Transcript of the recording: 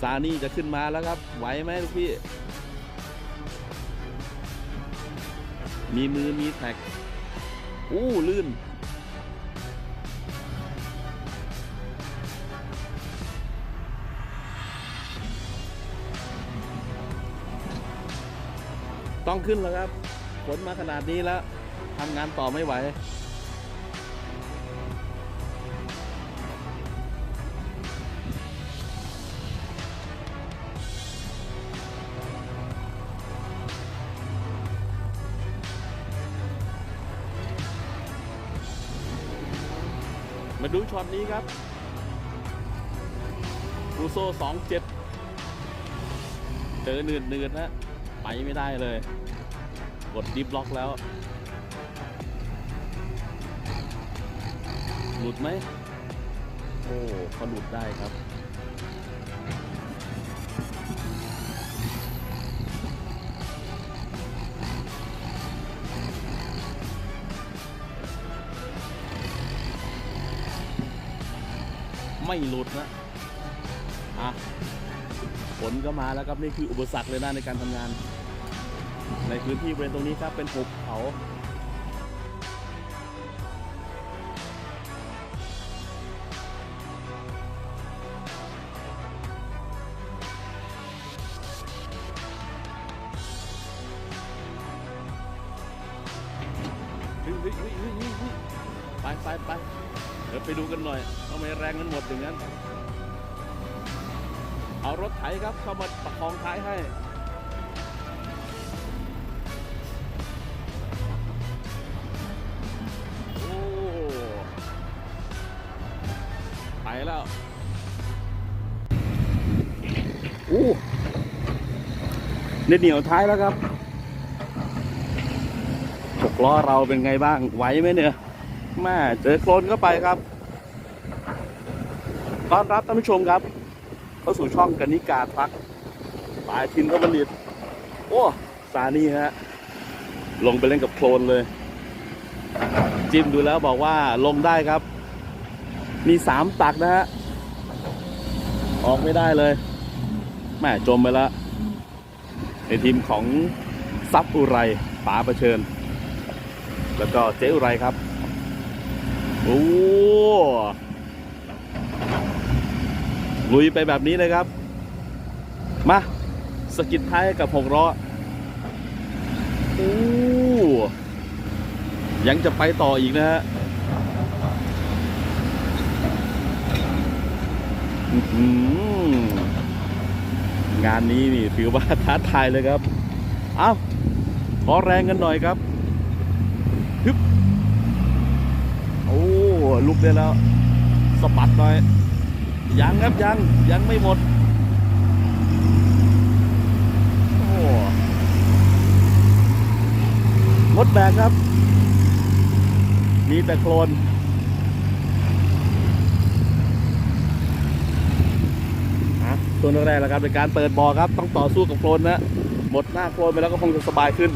ซานี่จะขึ้นมาแล้วครับ ไหวไหมลูกพี่ มีมือมีแท็ก อู้ลื่น ต้องขึ้นแล้วครับฝนมาขนาดนี้แล้วทำงานต่อไม่ไหว มาดูช็อตนี้ครับรูโซ่สองเจ็ดเจอเนืดเนืดๆนะไปไม่ได้เลย กดดิฟล็อกแล้ว หลุดไหม โอ้เขาหลุดได้ครับ ไม่หลุดนะอะฝนก็มาแล้วครับนี่คืออุปสรรคเลยนะในการทำงาน ในพื้นที่บริเวณตรงนี้ครับเป็นหุบเขาไปไปไป เดี๋ยวไปดูกันหน่อยทำไมแรงมันหมดอย่างนั้น เอารถไถครับเข้ามาประคองท้ายให้โอ้ไปแล้วอู้เหนียวท้ายแล้วครับหกล้อเราเป็นไงบ้างไหวไหมเนี่ย แม่เจอโคลนก็ไปครับต้อนรับท่านผู้ชมครับ เข้าสู่ช่องกนิกาทักปลายทินก็บัณฑิตโอ้สานี่ฮะลงไปเล่นกับโคลนเลย จิ้มดูแล้วบอกว่าลงได้ครับ มีสามตักนะฮะออกไม่ได้เลยแม่จมไปแล้วในทีมของซับอุไรป๋าประเชิญ แล้วก็เจ๊อุไรครับ โอ้ลุยไปแบบนี้เลยครับ มาสกิดท้ายกับหกล้อโอ้ยังจะไปต่ออีกนะฮะงานนี้นี่ถือว่าท้าทายเลยครับ เอ้า ขอแรงกันหน่อยครับฮึบ โอ้ลุกได้แล้วสะบัดหน่อยยังครับยังยังไม่หมด โอ้หมดแบกครับ มีแต่โคลนอะตัวแรกแล้วครับในการเปิดบ่อครับ ต้องต่อสู้กับโคลนนะ หมดหน้าโคลนไปแล้วก็คงจะสบายขึ้น